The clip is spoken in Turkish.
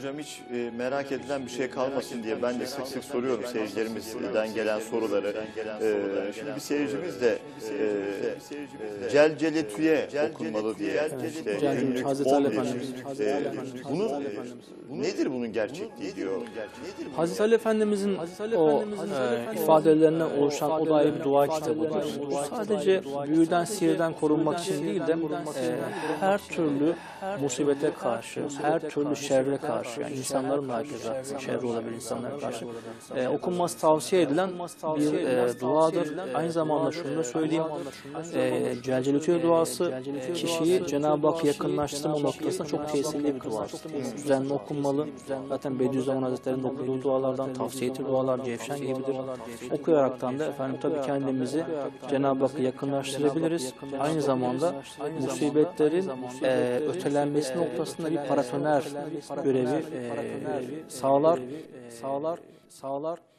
Hocam hiç e, merak edilen bir şey kalmasın diye ben de sık sık soruyorum seyircilerimizden gelen soruları. E, şimdi bir seyircimiz de e, Celceletüye okunmalı diye işte günlük Hazreti Ali 11. Efendimiz. E, bunun nedir bunun gerçekliği diyor. Hazreti Ali Efendimizin o e, ifadelerinden oluşan o da ayrı bir dua kitabıdır. Bu sadece büyüden, sihirden korunmak için değil de e, her türlü musibete karşı, her türlü şerre karşı, yani insanların da herkese şerri olabilir insanlara karşı okunması tavsiye edilen bir duadır. Aynı zamanda şunu da söyleyeyim, e, Celcelütüye duası kişiyi Cenab-ı Hakk'a yakınlaştırma noktasında çok tesirli bir duadır. Düzenli okunmalı. Zaten Bediüzzaman Hazretleri'nin okuduğu dualardan tavsiye ettiği dualar Cevşen gibidir. Okuyaraktan da efendim tabii kendimizi Cenab-ı Hakk'a yakınlaştırabiliriz. Aynı zamanda musibetlerin e, ötelenmesi noktasında bir paratoner görevi e, sağlar, sağlar, sağlar.